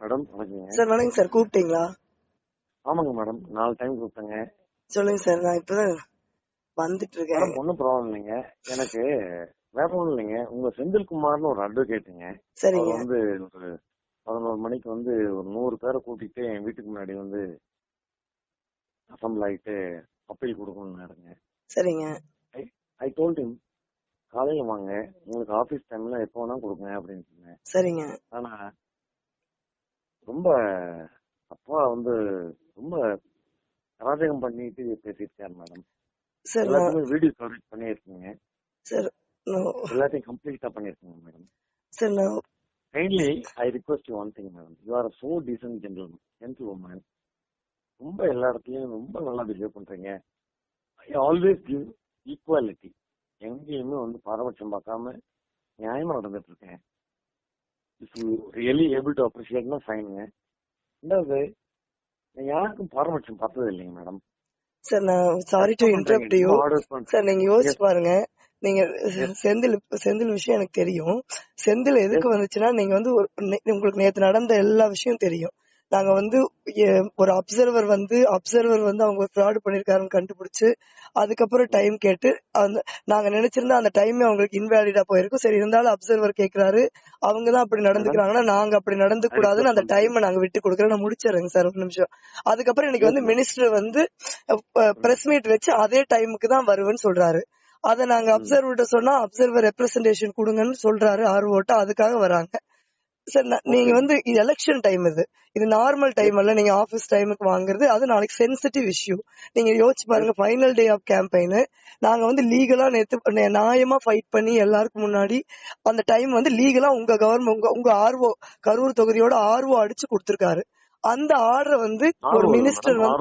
Madam வணக்கங்க sir வணக்கம் sir கூப்பிட்டீங்களா? ஆமாங்க மேடம் நாலு டைம் கூப்பிட்டேங்க. சொல்லுங்க சார் நான் இப்பதான் வந்துட்டு இருக்கேன் ஒன்றும் ப்ராப்ளம் இல்லைங்க. எனக்கு வேற ஒன்றும் இல்லைங்க. உங்க செந்தில்குமார்னு ஒரு அட்வொகேட்டுங்க சரிங்க. அவர் வந்து ஒரு பதினோரு மணிக்கு வந்து ஒரு நூறு பேரை கூட்டிட்டு என் வீட்டுக்கு முன்னாடி வந்து அசம்பிள் ஆகிட்டு அப்பீல் கொடுக்கணும்னாருங்க சரிங்க. ஐ டோல்ட் him காலையில வாங்க. உங்களுக்கு ஆபீஸ் டைம்ல எப்போ வேணா கொடுங்க அப்படின்னு சொன்னேன். சரிங்க. ஆனா ரொம்ப அப்பா வந்து ரொம்ப அராஜகம் பண்ணிட்டு பேசியிருக்காரு மேடம். எல்லாத்தையுமே வீடியோ கவரேஜ் பண்ணியிருக்கீங்க. சார் எல்லாத்தையும் கம்ப்ளீட்டா பண்ணியிருக்கீங்க மேடம். சார் நான் kindly I request you one thing madam. You are so decent gentle gentle woman ரொம்ப எல்லா இடத்துலயும் ரொம்ப நல்லா பிஹேவ் பண்றீங்க. ஐ ஆல்வேஸ் கிவ் ஈக்குவாலிட்டி எங்கேயுமே வந்து பாரபட்சம் பார்க்காம நியாயமா நடந்துட்டு இருக்கேன். If you really able to அப்ரிஷியேட்னா ஃபைனுங்க ரெண்டாவது யாருக்கும் பாரபட்சம் பார்த்தது இல்லைங்க மேடம் சார் நான் sorry to interrupt you sir நீங்க யோசிச்சு பாருங்க. நீங்க செந்தில் செந்தில் விஷயம் எனக்கு தெரியும். செந்தில் எதுக்கு வந்துச்சுன்னா நீங்க வந்து ஒரு உங்களுக்கு நேத்து நடந்த எல்லா விஷயம் தெரியும். நாங்க வந்து ஒரு அப்சர்வர் வந்து அப்சர்வர் வந்து அவங்க ஃப்ராட் பண்ணிருக்காருன்னு கண்டுபிடிச்சு அதுக்கப்புறம் டைம் கேட்டு அந்த நாங்க நினைச்சிருந்தா அந்த டைமே அவங்களுக்கு இன்வேலிடா போயிருக்கும். சரி இருந்தாலும் அப்சர்வர் கேக்குறாரு. அவங்க தான் அப்படி நடந்துக்கிறாங்கன்னா நாங்க அப்படி நடந்து கூடாதுன்னு அந்த டைமை நாங்க விட்டு கொடுக்குறோம். நான் முடிச்சிடுறேங்க சார் ஒரு நிமிஷம். அதுக்கப்புறம் இன்னைக்கு வந்து மினிஸ்டர் வந்து பிரஸ் மீட் வச்சு அதே டைமுக்கு தான் வருவேன்னு சொல்றாரு. அத நாங்க அப்சர்வர்கிட்ட சொன்னா அப்சர்வர் ரெப்ரசன்டேஷன் கொடுங்கன்னு சொல்றாரு ஆர்வோட்ட அதுக்காக வராங்க. சார் நீங்க வந்து இது எலெக்ஷன் டைம் இது. இது நார்மல் டைம் அல்ல. நீங்க ஆபீஸ் டைமுக்கு வாங்குறது. அது நாளைக்கு சென்சிட்டிவ் இஷ்யூ நீங்க யோசிச்சு பாருங்க ஃபைனல் டே ஆஃப் கேம்பெயின் நாங்க வந்து லீகலா நேத்து நியாயமா ஃபைட் பண்ணி எல்லாருக்கும் முன்னாடி அந்த டைம் வந்து லீகலா உங்க கவர்மெண்ட் உங்க உங்க ஆர்வோ கரூர் தொகுதியோட ஆர்வோ அடிச்சு கொடுத்திருக்காரு. அந்த ஆர்டரை வந்து ஒரு மினிஸ்டர் வந்து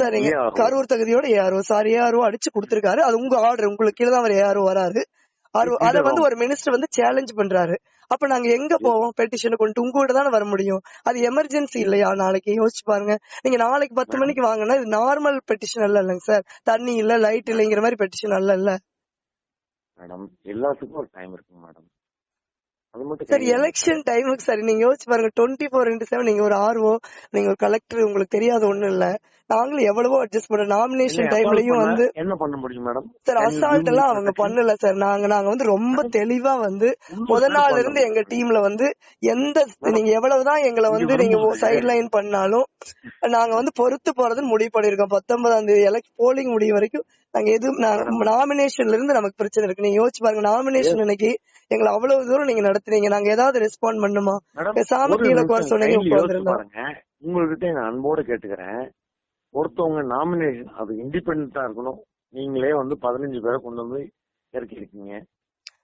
சரிங்க. கரூர் தகுதியோட ஏஆர்ஓ. சார் ஏஆர்ஓ அடிச்சு கொடுத்திருக்காரு. அது உங்க ஆர்டர் உங்களுக்கு கீழே தான் அவர் ஏஆர்ஓ வராரு. அத வந்து ஒரு மினிஸ்டர் வந்து சேலஞ்ச் பண்றாரு. அப்ப நாங்க எங்க போவோம்? பெட்டிஷனை கொண்டு உங்க கூட தானே வர முடியும்? அது எமர்ஜென்சி இல்லையா? நாளைக்கு? யோசிச்சு பாருங்க. நீங்க நாளைக்கு பத்து மணிக்கு வாங்கினா இது நார்மல் பெட்டிஷன் அல்ல இல்லைங்க சார். தண்ணி இல்ல லைட் இல்லைங்கிற மாதிரி பெட்டிஷன் அல்ல இல்ல. மேடம் எல்லாத்துக்கும் ஒரு டைம் இருக்குங்க மேடம் சார் எலெக்ஷன் டைமுக்கு சரி நீங்க யோசிச்சு பாருங்க. டுவெண்ட்டி ஃபோர் இன்டு செவன் நீங்க ஒரு ஆர்ஓ நீங்க ஒரு கலெக்டர் உங்களுக்கு தெரியாத ஒண்ணும் இல்ல. நாங்களும் எவ்வளவோ அட்ஜஸ்ட் பண்ண நாமினேஷன் டைம்லயும் வந்து என்ன பண்ண முடியும் மேடம் சார் அசால்ட் எல்லாம் அவங்க? பண்ணல சார் நாங்க நாங்க வந்து ரொம்ப தெளிவா வந்து முத நாள்ல இருந்து. எங்க டீம்ல வந்து எந்த நீங்க எவ்வளவுதான் எங்களை வந்து நீங்க சைட் லைன் பண்ணாலும் நாங்க வந்து பொறுத்து போறதுன்னு முடிவு பண்ணிருக்கோம் பத்தொன்பதாம் தேதி எலக்ட் போலிங் முடிவு வரைக்கும் நாங்க எதுவும் நாமினேஷன்ல இருந்து நமக்கு பிரச்சனை இருக்கு. நீங்க யோசிச்சு பாருங்க நாமினேஷன் அன்னைக்கு எங்களை அவ்வளவு தூரம் நீங்க நடத்துனீங்க. நாங்க ஏதாவது ரெஸ்பாண்ட் பண்ணுமா பேசாம கீழே சொன்னீங்க உங்ககிட்ட நான் அன்போட கேட்டுக்கிறேன். ஒருத்தவங்க நாமினேஷன் அது இண்டிபெண்டா இருக்கணும். நீங்களே வந்து பதினஞ்சு பேரை கொண்டு வந்து இறக்கி இருக்கீங்க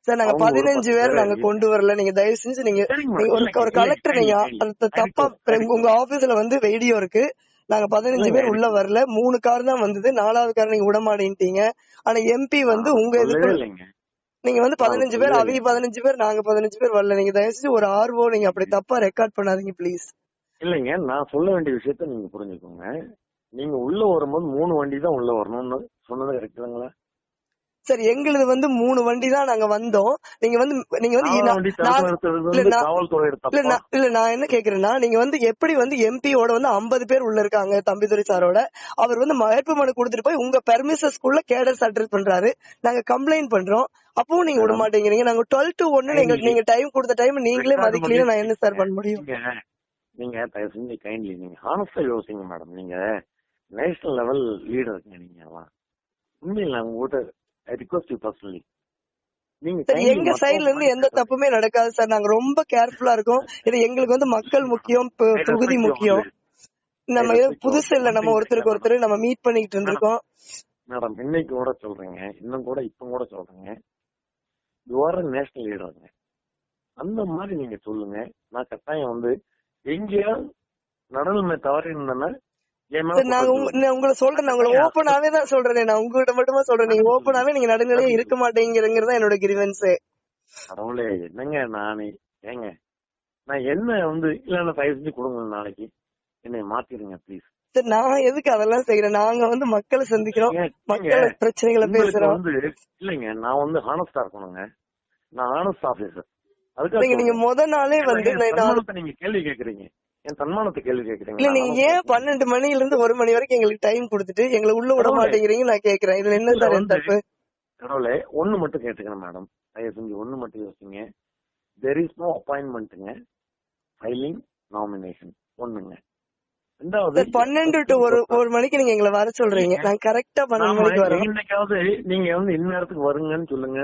சார் நாங்க பதினஞ்சு பேர் நாங்க கொண்டு வரல. நீங்க தயவு செஞ்சு நீங்க ஒரு கலெக்டர் நீங்க அந்த தப்பா. உங்க ஆபீஸ்ல வந்து வீடியோ இருக்கு. நாங்க பதினஞ்சு பேர் உள்ள வரல. மூணு கார் தான் வந்தது. நாலாவது கார் நீங்க விட மாட்டேன்ட்டீங்க ஆனா எம்பி வந்து உங்க இதுக்கு இல்லைங்க. நீங்க வந்து பதினஞ்சு பேர் அவி. பதினஞ்சு பேர் நாங்க பதினஞ்சு பேர் வரல. நீங்க தயவு செஞ்சு ஒரு ஆர்வோ நீங்க அப்படி தப்பா ரெக்கார்ட் பண்ணாதீங்க ப்ளீஸ் இல்லைங்க நான் சொல்ல வேண்டிய விஷயத்த நீங்க புரிஞ்சுக்கோங்க. நீங்க உள்ள வரும்போது மூணு வண்டி தான் உள்ள வரணும்னு சொன்னது கரெக்டுங்களா சரி எங்களுது வந்து மூணு வண்டி தான் நாங்க வந்தோம். நீங்க வந்து நீங்க வந்து இல்ல, நான்- என்ன கேக்குறேன்னா நீங்க வந்து எப்படி வந்து எம்பியோட வந்து 50 பேர் உள்ள இருக்காங்க தம்பிதுரை சாரோட? அவர் வந்து வேட்பு மனு கொடுத்துட்டு போய் உங்க பெர்மிசஸ்குள்ள கேடர்ஸ் அட்ரஸ் பண்றாரு. நாங்க கம்ப்ளைண்ட் பண்றோம். அப்பவும் நீங்க விட. மாட்டேங்கிறீங்க. நாங்க டுவெல் டு ஒன்னு நீங்க Kindly. நீங்க டைம் கொடுத்த டைம் நீங்களே மதிக்கலீங்க நான் என்ன சார் பண்ண முடியும்? நீங்க நீங்க தயவு செஞ்சு கைண்ட்லி நீங்க ஹானஸ்டா யோசிங்க மேடம். நீங்க நேஷனல் லெவல் லீடர் இருக்கீங்க நீங்க எல்லாம். உண்மையில உங்ககிட்ட ஐ ரிக்வஸ்ட் யூ பர்சனலி எங்க சைடுல இருந்து எந்த தப்புமே நடக்காது சார். நாங்க ரொம்ப கேர்ஃபுல்லா இருக்கோம். இது எங்களுக்கு வந்து மக்கள் முக்கியம் தொகுதி முக்கியம். நம்ம புதுசு. இல்ல நம்ம ஒருத்தருக்கு. ஒருத்தர் நம்ம மீட் பண்ணிட்டு இருந்திருக்கோம். மேடம் இன்னைக்கு கூட சொல்றீங்க. இன்னும் கூட இப்ப கூட சொல்றீங்க. யூ ஆர் நேஷனல் லீடருங்க அந்த மாதிரி நீங்க சொல்லுங்க. நான் கட்டாயம் வந்து எங்கேயாவது நடுநிலைமை தவறி இருந்தேன்னா நான் உங்களை சொல்றேன் நான் உங்களை ஓப்பனாவே தான் சொல்றேன் நான் உங்ககிட்ட மட்டுமா சொல்றேன். நீங்க ஓப்பனாவே நீங்க நடுநிலையே இருக்க மாட்டேங்கிறங்கிறது என்னோட கிரிவன்ஸ் கடவுளே என்னங்க நானே? ஏங்க நான் என்ன வந்து இல்ல தயவு செஞ்சு கொடுங்க நாளைக்கு. என்னை மாத்திருங்க ப்ளீஸ் சார் நான் எதுக்கு அதெல்லாம் செய்யறேன் நாங்க வந்து மக்களை சந்திக்கிறோம் மக்கள் பிரச்சனைகளை பேசுறோம். வந்து இல்லைங்க நான் வந்து ஹானஸ்டா இருக்கணுங்க. நான் ஹானஸ்ட் ஆபீசர் நீங்க நீங்க முத நாளே வந்து நீங்க கேள்வி கேக்குறீங்க. என் தன்மானத்தை கேள்வி இல்ல கேக்குறீங்களா நீங்க ஏன் பன்னெண்டு மணில இருந்து ஒரு மணி வரைக்கும் எங்களுக்கு டைம் கொடுத்துட்டு எங்களை உள்ள விட. மாட்டேங்கிறீங்க? நான் கேக்குறேன் இதுல என்ன சார் என் தப்பு கடவுளே ஒண்ணு மட்டும் கேட்டுக்கிறேன் மேடம். தயவு செஞ்சு ஒண்ணு மட்டும் யோசிங்க. தெர் இஸ் நோ அப்பாயின்மெண்ட்டுங்க ஃபைலிங் நாமினேஷன் ஒண்ணுங்க. பன்னெண்டு டு ஒரு ஒரு மணிக்கு நீங்க எங்களை வர சொல்றீங்க. நான் கரெக்டா பன்னெண்டு மணிக்கு வரோம் இன்னைக்காவது நீங்க வந்து இந்நேரத்துக்கு வருங்கன்னு சொல்லுங்க.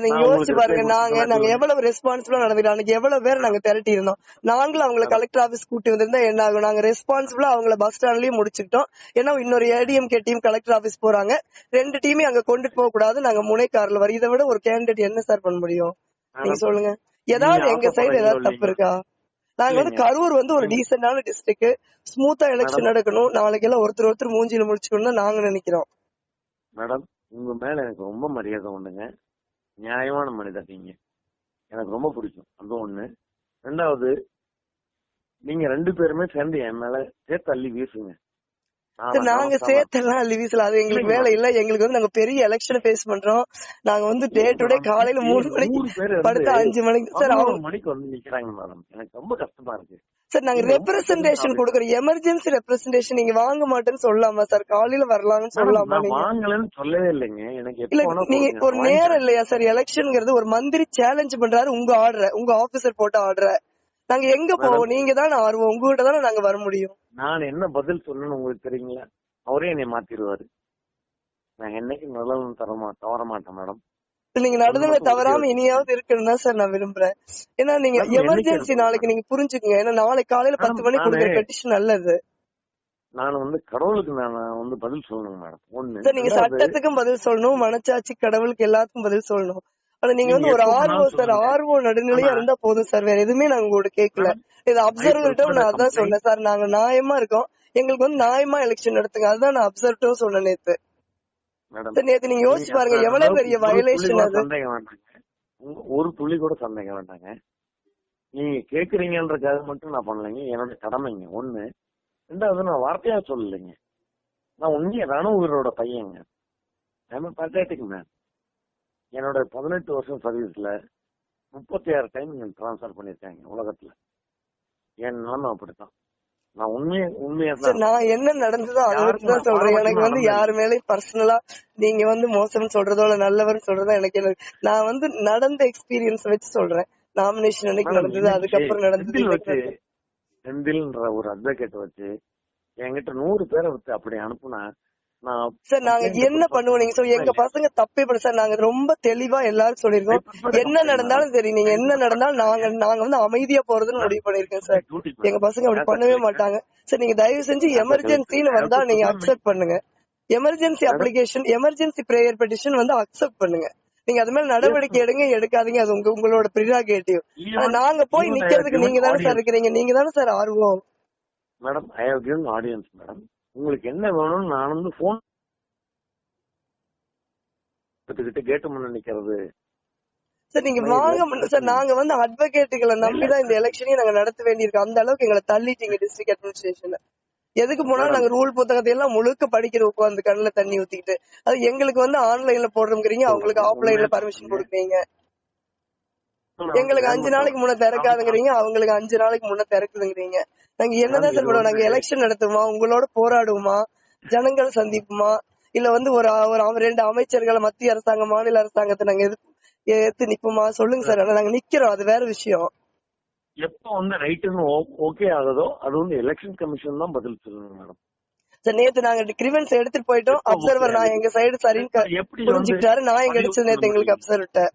நீங்க யோசிச்சு பாருங்க. நாங்க நாங்க எவ்வளவு ரெஸ்பான்சிபிளா நடந்துக்கிறோம் அன்னைக்கு எவ்வளவு பேர் நாங்க திரட்டி இருந்தோம் நாங்களும் அவங்கள கலெக்டர் ஆபீஸ் கூட்டி வந்திருந்தா என்ன ஆகும்? நாங்க ரெஸ்பான்சிபிளா அவங்கள பஸ் ஸ்டாண்ட்லயே முடிச்சுக்கிட்டோம். ஏன்னா இன்னொரு ஏடிஎம்கே டீம் கலெக்டர் ஆபீஸ் போறாங்க. ரெண்டு டீமே அங்க கொண்டுட்டு போக கூடாது. நாங்க முனை கார்ல வர இதை விட ஒரு கேண்டிடேட் என்ன சார் பண்ண முடியும்? நீங்க சொல்லுங்க. ஏதாவது எங்க சைடு ஏதாவது தப்பு? இருக்கா? நாங்க வந்து. கரூர் வந்து ஒரு டீசென்டான டிஸ்ட்ரிக்ட் ஸ்மூத்தா எலெக்ஷன் நடக்கணும். நாளைக்கு எல்லாம் ஒருத்தர் ஒருத்தர் மூஞ்சில முடிச்சுக்கணும் தான் நாங்க நினைக்கிறோம். மேடம் உங்க மேல எனக்கு ரொம்ப மரியாதை உண்டுங்க. நியாயமான மனிதர் நீங்க. எனக்கு ரொம்ப பிடிக்கும். அது ஒண்ணு. ரெண்டாவது நீங்க ரெண்டு பேருமே சேர்ந்து என் மேல சேர்த்து அள்ளி வீசுங்க. நாங்க சேர்த்தெல்லாம் லிவிஸ்ல. அது எங்களுக்கு. வேலை இல்ல. எங்களுக்கு வந்து நாங்க பெரிய எலெக்ஷன் ஃபேஸ் பண்றோம். நாங்க வந்து டே டு டே காலையில மூணு மணிக்கு படுத்து அஞ்சு மணிக்கு. சார் அவங்க மணிக்கு வந்து நிக்கிறாங்க மேடம் எனக்கு ரொம்ப கஷ்டமா இருக்கு. சார் நாங்க ரெப்ரசன்டேஷன் கொடுக்குறோம் எமர்ஜென்சி ரெப்ரசன்டேஷன் நீங்க வாங்க மாட்டேன்னு சொல்லலாமா சார்? காலையில வரலாம்னு சொல்லலாமா வாங்கலன்னு சொல்லவே இல்லைங்க. எனக்கு இல்ல நீங்க ஒரு நேரம். இல்லையா சார்? எலெக்ஷன்ங்கிறது ஒரு மந்திரி சேலஞ்ச் பண்றாரு உங்க ஆர்டர் உங்க ஆபீசர் போட்ட ஆர்டர் நாங்க எங்க போவோம் நீங்க தானே ஆர்வம் உங்ககிட்ட தானே நாங்க வர முடியும். நான் என்ன பதில் சொல்லணும்னு உங்களுக்கு தெரியுங்களா? அவரே என்னை மாத்திருவாரு நான் என்னைக்கு நல்லதும் தர மாட்டேன் தவற மாட்டேன் மேடம் நீங்க மட்டும் தவறாம இனியாவது இருக்கணும் தான் சார் நான் விரும்புறேன். ஏன்னா நீங்க எமர்ஜென்சி? நாளைக்கு நீங்க புரிஞ்சுக்கங்க. ஏன்னா நாளைக்கு காலையில பத்து மணிக்கு கொடுக்குற பெட்டிஷன் நல்லது. நான் வந்து கடவுளுக்கு நான் வந்து பதில் சொல்லணும் மேடம். ஒண்ணு நீங்க சட்டத்துக்கும் பதில் சொல்லணும். மனச்சாட்சி கடவுளுக்கு எல்லாத்துக்கும் பதில் சொல்லணும். ஆனா நீங்க வந்து ஒரு ஆர்வம் சார். ஆர்வம் நடுநிலையா இருந்தா போதும் சார். வேற எதுவுமே நாங்க உங்கள்ட்ட கேட்கல. இது அப்சர்வர்ட்டும் நான் அதான் சொன்னேன் சார். நாங்க நியாயமா இருக்கோம். எங்களுக்கு வந்து நியாயமா எலெக்ஷன் நடத்துங்க. அதுதான் நான் அப்சர்வ்ட்டும் சொன்னேன் நேத்து. சார் நேத்து நீங்க யோசிச்சு பாருங்க எவ்வளவு பெரிய வயலேஷன் அது. ஒரு துளி கூட சந்தேகம் வேண்டாங்க. நீங்க கேக்குறீங்கன்றதுக்காக மட்டும் நான் பண்ணலைங்க. என்னோட கடமைங்க. ஒண்ணு. ரெண்டாவது நான் வார்த்தையா சொல்லலைங்க. நான் உண்மையா ரணவீரோட பையங்க. ஐம் பட்டேட்டிக் மேன் என்னோட பதினெட்டு வருஷம் சர்வீஸ்ல முப்பத்தி ஆறு டைம் ட்ரான்ஸ்ஃபர் பண்ணிருக்காங்க உலகத்துல. என் நிலைமை அப்படித்தான். நான் உண்மையா உண்மையா நான் என்ன நடந்ததோ அதை சொல்றேன். எனக்கு வந்து யாரு மேலயும் பர்சனலா நீங்க வந்து மோசம்னு சொல்றதோ இல்ல நல்லவர்னு சொல்றதோ எனக்கு என்ன நான் வந்து நடந்த எக்ஸ்பீரியன்ஸ் வச்சு சொல்றேன். நாமினேஷன் அன்னைக்கு நடந்தது அதுக்கப்புறம் நடந்தது. செந்தில்ன்ற ஒரு அட்வொகேட் வச்சு என்கிட்ட நூறு பேரை வச்சு அப்படி அனுப்புனா சார் நாங்க என்ன. பண்ணுவோம்? நீங்க சொல்லி எங்க பசங்க தப்பே பண்ண சார் நாங்க ரொம்ப தெளிவா எல்லாரும் சொல்லிருக்கோம் என்ன நடந்தாலும் சரி நீங்க என்ன நடந்தாலும் நாங்க நாங்க வந்து அமைதியா போறதுன்னு முடிவு பண்ணிருக்கோம் சார் எங்க பசங்க அப்படி பண்ணவே மாட்டாங்க. சார் நீங்க தயவு செஞ்சு எமர்ஜென்சின்னு வந்தா நீங்க அக்செப்ட் பண்ணுங்க. Emergency application emergency prayer petition வந்து அக்செப்ட் பண்ணுங்க. நீங்க அது மேல நடவடிக்கை எடுங்க எடுக்காதீங்க. அது உங்க உங்களோட பிரிராகேட்டிவ் நாங்க போய் நிக்கிறதுக்கு நீங்க தானே சார் இருக்கிறீங்க. நீங்க தானே சார் ஆர்வம். Madam I have given audience madam உங்களுக்கு என்ன வேணும்னு நான் வந்து போன் எடுத்துக்கிட்டு கேட்டு முன்ன நிக்கிறது. சார் நீங்க வாங்க சார் நாங்க வந்து அட்வொகேட்டுகளை நம்பிதான் இந்த எலெக்ஷனையும் நாங்க நடத்த வேண்டியிருக்கு. அந்த அளவுக்கு எங்களை தள்ளிட்டீங்க டிஸ்ட்ரிக்ட் அட்மினிஸ்ட்ரேஷன்ல எதுக்கு போனாலும் நாங்க ரூல் புத்தகத்தை எல்லாம் முழுக்க படிக்கிற உட்காந்து கண்ணுல தண்ணி ஊத்திக்கிட்டு அது எங்களுக்கு வந்து ஆன்லைன்ல போடுறோங்கிறீங்க அவங்களுக்கு ஆஃப்லைன்ல பர்மிஷன் கொடுக்குறீங்க. எங்களுக்கு அஞ்சு நாளைக்கு முன்ன திறக்காதுங்கிறீங்க அவங்களுக்கு அஞ்சு நாளைக்கு முன்ன திறக்குதுங்கிறீங்க. நாங்க என்னதான் சார் பண்ணுவோம் நாங்க எலெக்ஷன் நடத்துவோமா உங்களோட போராடுவோமா ஜனங்கள் சந்திப்புமா இல்ல வந்து ஒரு ஒரு ரெண்டு அமைச்சர்களை மத்திய அரசாங்கம் மாநில அரசாங்கத்தை நாங்க எதிர்த்து ஏத்து நிப்போமா? சொல்லுங்க சார். ஆனா நாங்க நிக்கிறோம் அது வேற விஷயம். எப்ப வந்து ரைட்டுன்னு ஓகே ஆகுதோ அது வந்து எலெக்ஷன் கமிஷன் தான் பதில் சொல்லணும் மேடம் சார் நேத்து நாங்க கிரிவன்ஸ் எடுத்துட்டு போயிட்டோம். அப்சர்வர் நான் எங்க சைடு சரின்னு புரிஞ்சுக்கிட்டாரு. நான் எங்க அடிச்சது நேத்து எங்களுக்கு முடியும்?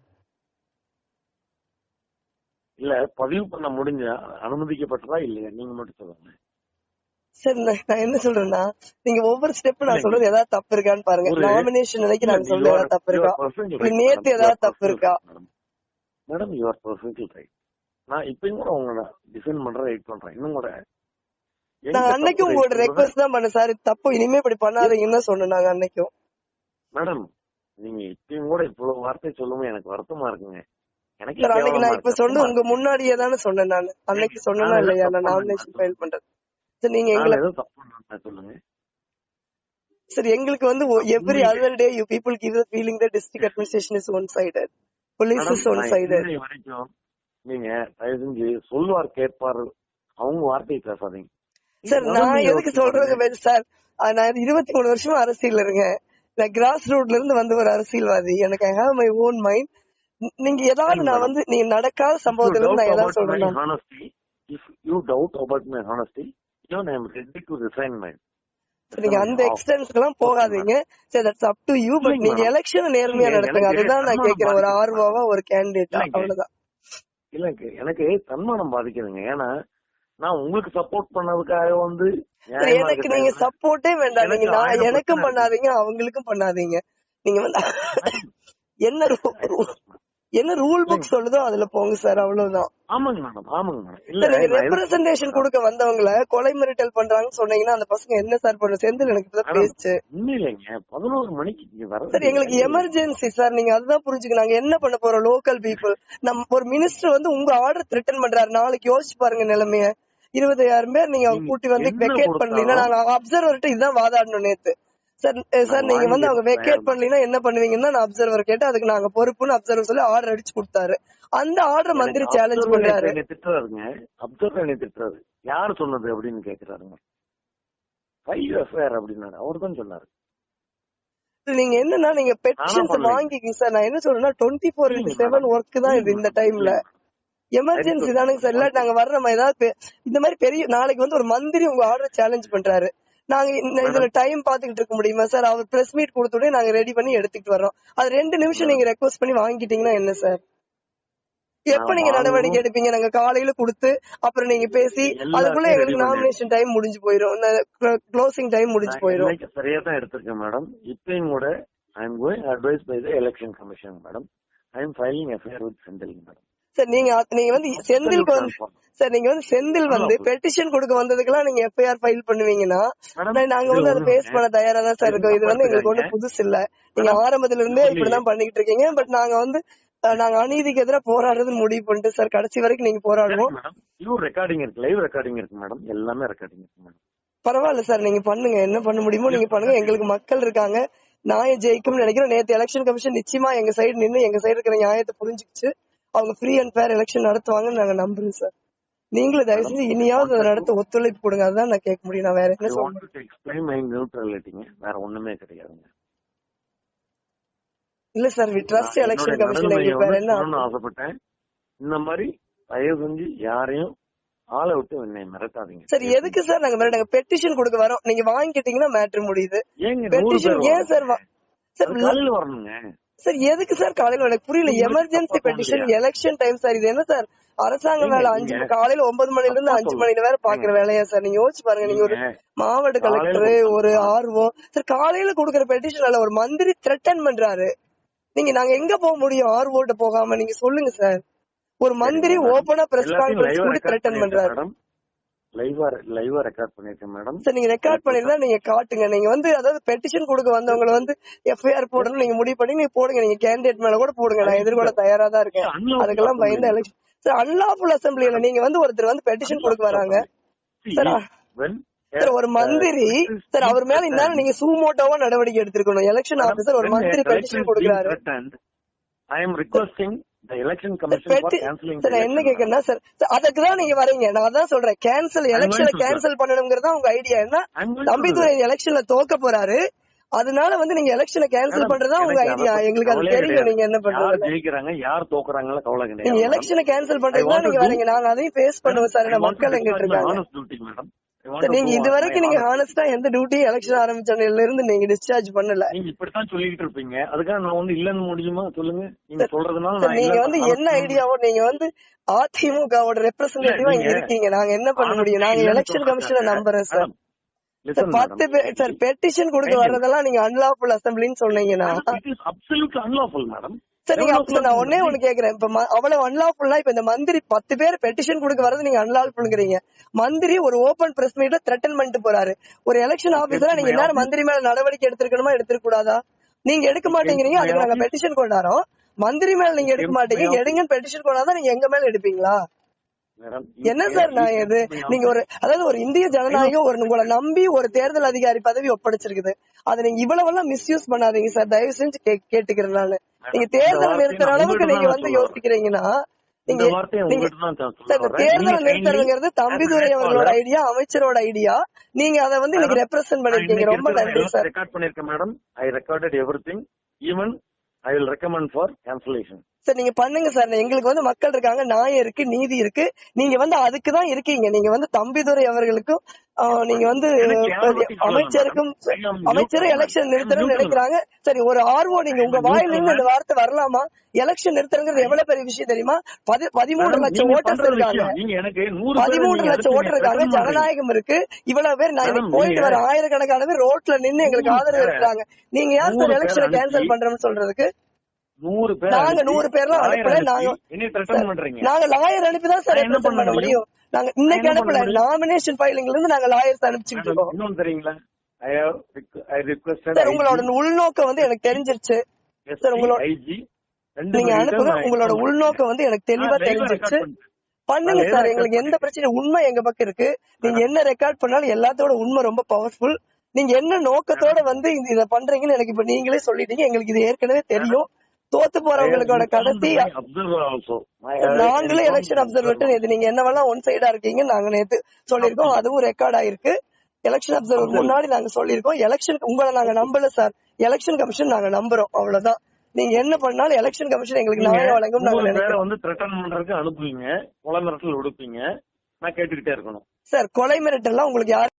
இல்ல பதிவு பண்ண முடிஞ்சா அனுமதிக்கப்பட்டதா இல்லையா? நீங்க மட்டும் சொல்லுங்க. சார் நான் நான் என்ன சொல்றேன்னா நீங்க ஒவ்வொரு ஸ்டெப் நான் சொல்றது ஏதாவது தப்பு இருக்கான்னு பாருங்க. நாமினேஷன் அன்னைக்கு நாங்க சொல்றது ஏதாவது தப்பு இருக்கா? நேத்து ஏதாவது தப்பு இருக்கா? Madam you are perfectly right நான் இப்பயும் கூட உங்களை டிஃபைன் பண்றேன் ரைட் பண்றேன். இன்னும் கூட நான் அன்னைக்கும் தப்பு உங்களோட ரெக்வஸ்ட் தான் பண்ணேன் சார் தப்பு இனிமே இப்படி பண்ணாதீங்கன்னு தான் சொன்னேன் நாங்க அன்னைக்கும். மேடம் நீங்க இப்பயும் கூட இவ்வளவு வார்த்தை சொல்லும்போது எனக்கு வருத்தமா இருக்குங்க. எனக்கு அன்னைக்கு நான் இப்ப. சொன்ன உங்க முன்னாடியே தானே சொன்னேன் நான். அன்னைக்கு சொன்னேனா நான் இல்லையா? நான் நாமினேஷன். ஃபைல் பண்றது. சார் நீங்க எங்களை சொல்லுங்க. சார் எங்களுக்கு வந்து every other day you people give the feeling the district administration is one sided police is one sided நீங்க தயவு செஞ்சு சொல்வார் கேட்பார். அவங்க வார்த்தையை பேசாதீங்க. சார் நான் எதுக்கு சொல்றது? சார் நான் இருபத்தி மூணு வருஷமா அரசியல் இருக்கேன். நான் கிராஸ் ரூட்ல இருந்து வந்த ஒரு அரசியல்வாதி. எனக்கு I have my own mind நீங்க ஏதாவது நான். வந்து நீங்க நடக்காத சம்பவத்துல நான் ஏதாவது சொல்றேன் if you doubt about my honesty, even I am ready to resign my. நீங்க அந்த எக்ஸ்டென்ஸ்க்கு எல்லாம் போகாதீங்க. சரி that's up to you but நீங்க. எலெக்ஷன் நேர்மையா நடத்துங்க. அதுதான் நான் கேட்கிறேன் ஒரு. ஆர்வமா ஒரு இல்லைங்க. அவ்வளவுதான். இல்லைங்க எனக்கு தன்மானம் பாதிக்குதுங்க. ஏன்னா நான் உங்களுக்கு சப்போர்ட் பண்ணதுக்காக வந்து எனக்கு நீங்க சப்போர்ட்டே வேண்டாம். நீங்க நான் எனக்கும் பண்ணாதீங்க அவங்களுக்கும் பண்ணாதீங்க. நீங்க வந்து என்ன என்ன ரூல் புக் சொல்லுதோ அதுல போங்க சார் அவ்வளவுதான். ஆமாங்க மேடம் ஆமாங்க மேடம் இல்ல ரெப்ரசன்டேஷன் கொடுக்க வந்தவங்கள கொலை மிரட்டல் பண்றாங்கன்னு சொன்னீங்கன்னா அந்த பசங்க என்ன சார் பண்ண? செந்தில் எனக்கு இப்பதான் மேடம், பேச்சு. உண்மையிலைங்க பதினோரு மணிக்கு வர சார் எங்களுக்கு எமர்ஜென்சி சார் நீங்க அதுதான் புரிஞ்சுக்க நாங்க என்ன பண்ண போறோம் லோக்கல் பீப்புள் நம்ம ஒரு மினிஸ்டர் வந்து உங்க ஆர்டர் த்ரிட்டன் பண்றாரு. நாளைக்கு யோசிச்சு பாருங்க நிலைமைய. இருபதாயிரம் பேர் நீங்க கூட்டி வந்து வெக்கேட் கொடுத்தாலும் பண்ணலீங்கன்னா நாங்க அப்சர்வர்கிட்ட இதுதான் வாதாடணும் நேத்து. சார் சார் நாங்க வந்து அவங்க வெக்கேட் பண்ணலீங்கன்னா என்ன பண்ணுவீங்கன்னா நான் அப்சர்வர் கேட்டு அதுக்கு நாங்க பொறுப்புன்னு அப்சர்வர் சொல்லி ஆர்டர் அடிச்சு கொடுத்தாரு. அந்த ஆர்டர் மந்திரி சேலஞ்ச் பண்றாரு திட்டுறாருங்க. அப்சர்வர் என்னை திட்டுறாரு. யாரு சொன்னது அப்படின்னு கேக்குறாருங்க. ஃபைவ் எஃப்ஐஆர் அப்படின்னாரு. அவர் தான் சொன்னாரு. நீங்க என்னன்னா நீங்க பண்ணலைங்க. வாங்கிக்கங்க சார். நான் என்ன சொல்றேன்னா twenty four into seven. Work தான் இது இந்த. டைம்ல. எமர்ஜென்சி. தானுங்க சார். இல்ல நாங்க வர்ற மாதிரி ஏதாவது இந்த மாதிரி பெரிய நாளைக்கு வந்து ஒரு மந்திரி உங்க ஆர்டர் சேலஞ்ச் பண்றாரு. நாங்க இந்த இதுல டைம் பாத்துக்கிட்டு இருக்க முடியுமா சார் அவர் பிரஸ் மீட் கொடுத்துட்டு நாங்க ரெடி பண்ணி எடுத்துக்கிட்டு வர்றோம். அது ரெண்டு நிமிஷம் நீங்க ரெக்வஸ்ட் பண்ணி வாங்கிட்டீங்கன்னா என்ன சார் எப்ப நீங்க நடவடிக்கை. எடுப்பீங்க? நாங்க காலையில கொடுத்து அப்புறம் நீங்க பேசி அதுக்குள்ள எங்களுக்கு. நாமினேஷன் டைம் முடிஞ்சு போயிரும். க்ளோசிங் டைம் முடிஞ்சு போயிரும். சரியா தான் எடுத்திருக்கேன் மேடம் இப்பயும் கூட I am going advise by the election commission madam I am filing FIR with Senthil madam sir நீங்க நீங்க வந்து செந்திலுக்கு வந்து சார் நீங்க வந்து செந்தில் வந்து. பெட்டிஷன் கொடுக்க வந்ததுக்கெல்லாம் நீங்க எஃப்ஐஆர் ஃபைல் பண்ணுவீங்கன்னா நாங்க வந்து அதை பேஸ் பண்ண தயாரா தான் சார் இருக்கோம். இது வந்து எங்களுக்கு ஒண்ணும் புதுசு இல்ல நீங்க ஆரம்பத்துல இருந்தே. இப்படிதான் பண்ணிக்கிட்டு இருக்கீங்க. பட் நாங்க வந்து நாங்க அநீதிக்கு எதிராக போராடுறதுன்னு முடிவு பண்ணிட்டு சார் கடைசி வரைக்கும் நீங்க போராடுவோம். ரெக்கார்டிங் இருக்கு. லைவ் ரெக்கார்டிங் இருக்கு மேடம் எல்லாமே ரெக்கார்டிங் இருக்கு மேடம் பரவாயில்ல சார் நீங்க பண்ணுங்க. என்ன பண்ண முடியுமோ நீங்க பண்ணுங்க. எங்களுக்கு மக்கள் இருக்காங்க. நியாயம் ஜெயிக்கும்னு நினைக்கிறேன். நேத்து எலெக்ஷன் கமிஷன் நிச்சயமா எங்க சைடு நின்னு எங்க சைடு இருக்கிற நியாயத்தை புரிஞ்சுக்கிச்சு. அவங்க ஃப்ரீ அண்ட் ஃபேர் எலெக்ஷன் நடத்துவாங்கன்னு நாங்க நம்புறோம் சார் நீங்களும் தயவு செஞ்சு இனியாவது அதை நடத்த ஒத்துழைப்பு கொடுங்க. அதுதான் நான் கேட்க முடியும். நான் வேற என்ன சொல்றேன் நியூட்ரலிட்டிங்க வேற ஒண்ணுமே கிடையாதுங்க. இல்ல sir we trust election commission வேற என்ன ஆசைப்பட்டேன். இந்த மாதிரி தயவு செஞ்சு யாரையும் ஆளை விட்டு என்னை மிரட்டாதீங்க. சார் எதுக்கு சார் நாங்க மேடம் நாங்க பெட்டிஷன் கொடுக்க வரோம். நீங்க வாங்கிட்டீங்கன்னா மேட்ரு முடியுது. பெட்டிஷன் ஏன் சார் சார் வரணுங்க. சார் எதுக்கு சார் காலையில எனக்கு புரியல? Emergency petition? Election time sir இது என்ன சார் அரசாங்க வேலை அஞ்சு காலையில ஒன்பது மணில இருந்து அஞ்சு சொல்லுங்க. மணி நேரம் பாக்குற வேலையா சார் நீங்க யோசிச்சு பாருங்க நீங்க ஒரு மாவட்ட கலெக்டர் ஒரு கொடுத்தா- ஆர்வோ சார் காலையில கொடுக்கற பெட்டிஷன் ஒரு மந்திரி த்ரெட்டன் பண்றாரு. நீங்க நாங்க எங்க போக முடியும்? ஆர்வோட்ட போகாம நீங்க சொல்லுங்க சார் ஒரு மந்திரி. ஓபனா பிரஸ் கான்ஃபரன்ஸ் கூட த்ரெட்டன் பண்றாரு. லைவா லைவா ரெக்கார்ட் பண்ணிருக்கேன் மேடம் சார் நீங்க ரெக்கார்ட் பண்ணிருந்தா நீங்க காட்டுங்க. நீங்க வந்து அதாவது பெட்டிஷன் கொடுக்க வந்தவங்கள வந்து எஃப்ஐஆர் போடணும் நீங்க முடிவு பண்ணி நீங்க போடுங்க. நீங்க கேண்டிடேட் மேல கூட போடுங்க. நான் எதிர்கொள்ள தயாரா தான் இருக்கேன். அதுக்கெல்லாம் பயந்து எலெக்ஷன் சார் அன்லாஃபுல் அசம்பிளில நீங்க வந்து ஒருத்தர் வந்து பெட்டிஷன் கொடுக்க வராங்க. சார் ஒரு மந்திரி சார் அவர் மேல இந்நேரம் நீங்க சூமோட்டோவா நடவடிக்கை எடுத்திருக்கணும். எலெக்ஷன் ஆபீசர் ஒரு மந்திரி பெட்டிஷன் கொடுக்குறாரு. ஐ எம் ரிக்வஸ்டிங் என்ன கேக்குறேன்னா சார் அதுக்கு தான் நீங்க வரீங்க. நான் அதான் சொல்றேன். கேன்சல் எலெக்ஷனை. கேன்சல் பண்ணணுங்கிறதா உங்க ஐடியா என்ன தம்பிதுரை எலெக்ஷன்ல தோக்க போறாரு. அதனால வந்து நீங்க எலெக்ஷனை கேன்சல் பண்றதா உங்க ஐடியா எங்களுக்கு அது தெரியும் நீங்க என்ன பண்றது. ஜெயிக்கிறாங்க யார் தோக்குறாங்களோ கவலை நீங்க கிடையாது எலெக்ஷனை கேன்சல் பண்றதுக்கு நீங்க வரீங்க. நாங்க அதையும் ஃபேஸ் பண்ணுவோம் சார் மக்கள் எங்கிட்ட இருக்காங்க. நீங்க இது வரைக்கும் நீங்க ஹானஸ்டா எந்த டியூட்டியும் எலெக்ஷன் ஆரம்பிச்சதுல இருந்து நீங்க டிஸ்சார்ஜ் பண்ணல. நீங்க இப்படித்தான் சொல்லிட்டு இருப்பீங்க. அதுக்காக நான் வந்து இல்லன்னு முடியுமா? சொல்லுங்க. நீங்க சொல்றதுனால நீங்க வந்து என்ன ஐடியாவோ நீங்க வந்து அதிமுகவோட ரெப்ரசன்டேட்டிவா இங்க இருக்கீங்க. நாங்க என்ன பண்ண முடியும்? நாங்க எலெக்ஷன் கமிஷனை நம்புறேன் சார் பத்து பேர் சார் பெட்டிஷன் கொடுக்க. வர்றதெல்லாம் நீங்க அன்லாஃபுல் அசம்பிளின்னு சொன்னீங்கன்னா அப்சல்யூட் அன்லாஃபுல் மேடம் சார் நீங்க நான் ஒன்னே ஒண்ணு கேக்குறேன். இப்ப அவ்வளவு அன்லாஃபுல்னா இப்ப இந்த மந்திரி பத்து பேர் பெட்டிஷன் கொடுக்க வரது நீங்க அன்லாஃபுல்ங்கிறீங்க மந்திரி ஒரு ஓபன் பிரஸ் மீட்ல த்ரெட்டன் பண்ணிட்டு போறாரு. ஒரு எலெக்ஷன் ஆபீசரா நீங்க என்ன மந்திரி மேல நடவடிக்கை எடுத்திருக்கணுமா எடுத்திருக்க கூடாதா நீங்க எடுக்க மாட்டேங்கிறீங்க அதுக்கு நாங்க பெட்டிஷன் கொண்டாரோம் மந்திரி மேல நீங்க எடுக்க மாட்டீங்க. எடுங்கன்னு பெட்டிஷன் கொண்டாதான் நீங்க எங்க மேல எடுப்பீங்களா? என்ன சார் நான் இது? நீங்க ஒரு அதாவது ஒரு இந்திய ஜனநாயகம் ஒரு உங்களை நம்பி ஒரு தேர்தல் அதிகாரி பதவி ஒப்படைச்சிருக்குது. அதை நீங்க இவ்வளவு எல்லாம் மிஸ்யூஸ் பண்ணாதீங்க சார். தயவு செஞ்சு கேட்டுக்கிறேன் நானு. நீங்க தேர்தல் நிறுத்துற அளவுக்கு நீங்க வந்து யோசிக்கிறீங்கன்னா நீங்க. தேர்தலை நிறுத்துறதுங்கிறது தம்பிதுரை அவர்களோட ஐடியா அமைச்சரோட ஐடியா நீங்க அதை வந்து இன்னைக்கு ரெப்ரசென்ட் பண்ணிருக்கீங்க. ரொம்ப நன்றி சார். ரெக்கார்ட் பண்ணிருக்கேன் madam. I recorded everything even I will recommend for cancellation sir நீங்க பண்ணுங்க சார் எங்களுக்கு வந்து மக்கள் இருக்காங்க நியாயம் இருக்கு நீதி இருக்கு. நீங்க வந்து அதுக்கு தான் இருக்கீங்க. நீங்க வந்து தம்பிதுரை அவர்களுக்கும் நீங்க வந்து அமைச்சருக்கும் அமைச்சரும். எலெக்ஷன் நிறுத்தணும்னு. நினைக்கிறாங்க. சரி ஒரு ஆர்வம் நீங்க உங்க I am வாயில இருந்து neutral, இந்த வார்த்தை வரலாமா? எலெக்ஷன் நிறுத்தணுங்கிறது எவ்வளவு பெரிய விஷயம் தெரியுமா? பதி- பதிமூன்று Madam, லட்சம் ஓட்டர்ஸ் இருக்காங்க. பதிமூன்று லட்சம் ஓட்டர் இருக்காங்க. ஜனநாயகம் இருக்கு. இவ்வளவு பேர் நான் இன்னைக்கு போயிட்டு வர ஆயிரக்கணக்கான பேர் ரோட்ல நின்னு எங்களுக்கு ஆதரவு இருக்கிறாங்க நீங்க யார் சார் எலெக்ஷனை கேன்சல் பண்றோம்னு சொல்றதுக்கு? நூறு பேர் நாங்க நூறு பேர்லாம் அனுப்பல நாங்க நாங்க லாயர் அனுப்பி தான் சார் என்ன பண்ண முடியும்? நாங்க இன்னைக்கு அனுப்பல? நாமினேஷன் ஃபைலிங்ல இருந்து நாங்க லாயர்ஸ் அனுப்பிச்சுட்டு இருக்கோம். இன்னொன்னு தெரியுங்களா? சார் உங்களோட உள்நோக்கம் வந்து எனக்கு தெரிஞ்சிருச்சு. சார், உங்களோட- நீங்க அனுப்புங்க உங்களோட உள்நோக்கம் வந்து எனக்கு தெளிவா தெரிஞ்சிருச்சு. பண்ணுங்க சார் எங்களுக்கு எந்த பிரச்சனையும் உண்மை எங்க பக்கம் இருக்கு. நீங்க என்ன ரெக்கார்ட் பண்ணாலும் எல்லாத்தோட உண்மை ரொம்ப பவர்ஃபுல் நீங்க என்ன நோக்கத்தோட வந்து இத பண்றீங்கன்னு எனக்கு இப்ப நீங்களே சொல்லிட்டீங்க. எங்களுக்கு இது ஏற்கனவே தெரியும். தோத்து போறவங்களுக்கோட கடைசி அப்சர்வர் ஆல்சோ நாங்களே எலெக்ஷன் அப்சர்வர் இது. நீங்க என்ன வேணா ஒன் சைடா இருக்கீங்க நாங்க நேத்து சொல்லிருக்கோம் அதுவும் ரெக்கார்ட் ஆயிருக்கு. எலெக்ஷன் அப்சர்வர் முன்னாடி நாங்க சொல்லிருக்கோம் எலெக்ஷன் உங்களை நாங்க நம்பல சார் எலெக்ஷன் கமிஷன் நாங்க நம்புறோம். அவ்வளவுதான். நீங்க என்ன பண்ணாலும் எலெக்ஷன் கமிஷன் எங்களுக்கு நியாயம் வழங்கும் நாங்க வந்து த்ரெட்டன் பண்றதுக்கு அனுப்புவீங்க. கொலை மிரட்டல் விடுப்பீங்க. நான் கேட்டுக்கிட்டே இருக்கணும். சார் கொலை மிரட்டல்லாம் உங்களுக்கு யாரு